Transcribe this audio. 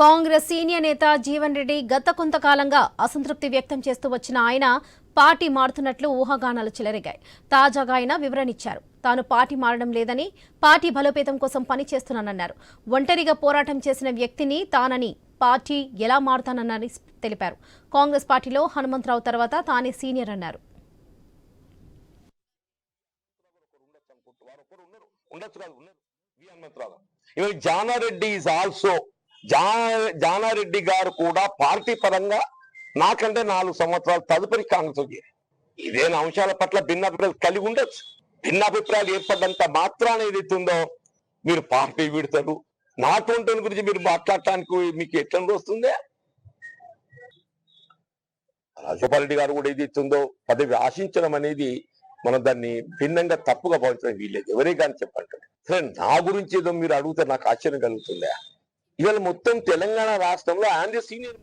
Congress senior నేత జీవన్ రెడ్డి గత కొంతకాలంగా అసంతృప్తి వ్యక్తం చేస్తూ వచ్చిన ఆయన పార్టీ మారుతున్నట్లు ఊహాగానాలు చెలరేగాయి. తాజాగా ఆయన వివరణ ఇచ్చారు తాను పార్టీ మారడం లేదని పార్టీ బలోపేతం కోసం పనిచేస్తున్నానన్నారు ఒంటరిగా పోరాటం చేసిన వ్యక్తిని తానని పార్టీ ఎలా మారుతానన్నని తెలిపారు. కాంగ్రెస్ పార్టీలో హనుమంతరావు తర్వాత తానే సీనియర్ అన్నారు. ఉండొచ్చు కాదు ఉన్నారు V Hanumantharao Janareddy is also జా జానారెడ్డి గారు కూడా పార్టీ పరంగా నాకంటే నాలుగు సంవత్సరాలు తదుపరి కాంగ్రెస్ ఇదేనా అంశాల పట్ల భిన్నాభిప్రాయాలు కలిగి ఉండొచ్చు? భిన్నాభిప్రాయాలు ఏర్పడ్డంత మాత్రాన ఏదైతుందో మీరు పార్టీ విడతారు నాటువంటి గురించి మీరు మాట్లాడటానికి మీకు ఎట్లా వస్తుంది? రాజగోపాల్ రెడ్డి గారు కూడా ఏదైతుందో పదవి ఆశించడం అనేది మనం దాన్ని భిన్నంగా తప్పుగా భావించడం వీల్లేదు. ఎవరే కానీ చెప్పంటారు సరే నా గురించి ఏదో మీరు అడిగితే నాకు ఆశ్చర్యం కలుగుతుందా? ఇవాళ మొత్తం తెలంగాణ రాష్ట్రంలో ఆంధ్ర సీనియర్